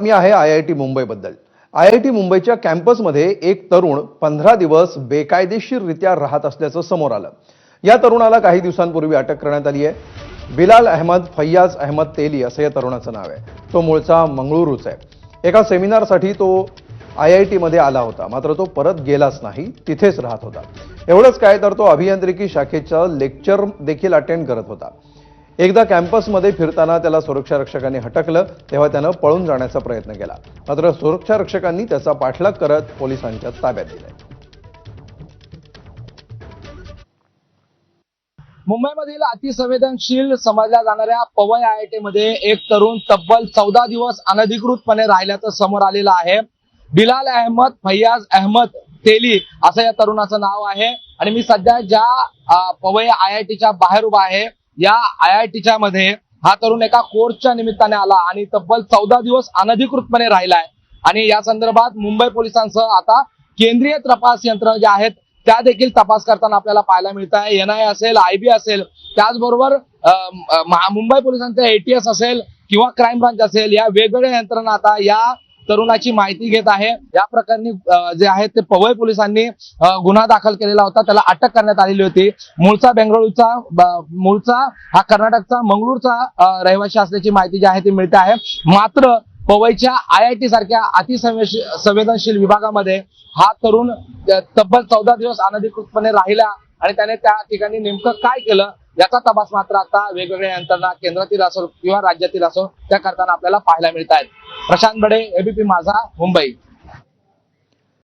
मी आहे I I T मुंबईबद्दल. I I T मुंबईच्या कॅम्पसमध्ये एक तरुण पंधरा दिवस बेकायदेशीररित्या राहत असल्याचं समोर आलं. या तरुणाला काही दिवसांपूर्वी अटक करण्यात आली आहे. बिलाल अहमद फैयाज अहमद तेली असं या तरुणाचं नाव आहे. तो मूळचा मंगळुरूच आहे. एका सेमिनारसाठी तो आय आय टीमध्ये आला होता. मात्र तो परत गेलाच नाही तिथेच राहत होता. एवढंच काय तर तो अभियांत्रिकी शाखेचं लेक्चर देखील अटेंड करत होता. एकदा कॅम्पसमध्ये फिरताना त्याला सुरक्षा रक्षकांनी हटकलं तेव्हा त्यानं पळून जाण्याचा प्रयत्न केला. मात्र सुरक्षा रक्षकांनी त्याचा पाठलाग करत पोलिसांच्या ताब्यात दिलाय. मुंबईमधील अतिसंवेदनशील समजल्या जाणाऱ्या पवई आय आय टी मध्ये एक तरुण तब्बल चौदा दिवस अनधिकृतपणे राहिल्याचं समोर आलेलं आहे. बिलाल अहमद फैयाज अहमद तेली असं या तरुणाचं नाव आहे. आणि मी सध्या ज्या पवई आय आय टीच्या बाहेर उभा आहे या आय आय टीच्या मध्ये हा तरुण एका कोर्सच्या निमित्ताने आला आणि तब्बल चौदा दिवस अनधिकृतपणे राहिलाय. आणि या संदर्भात मुंबई पोलिसांसह आता केंद्रीय तपास यंत्रणा ज्या आहेत त्या देखील तपास करताना आपल्याला पाहायला मिळत आहे एन आय असेल आयबी असेल त्याचबरोबर अं, मुंबई पोलिसांचं एटीएस असेल किंवा क्राईम ब्रांच असेल या वेगवेगळ्या यंत्रणा आता या तरुणाची माहिती घेत आहे. या प्रकरणी जे आहे ते पवई पोलिसांनी गुन्हा दाखल केलेला होता. त्याला अटक करण्यात आलेली होती. मूळचा बेंगळूरचा मूळचा हा कर्नाटकचा मंगळूरचा रहिवासी असल्याची माहिती जी आहे ती मिळते आहे. मात्र पवईच्या आय आय टी सारख्या अतिसंवेश- संवेदनशील विभागामध्ये हा तरुण तब्बल चौदा दिवस अनधिकृतपणे राहिला आणि त्याने त्या ठिकाणी नेमकं काय केलं? याचा तपास मात्र आता वेगवेगळ्या यंत्रणा केंद्रातील असो किंवा राज्यातील असो त्या करताना आपल्याला पाहायला मिळत आहेत प्रशांत बडे एबीपी माझा मुंबई.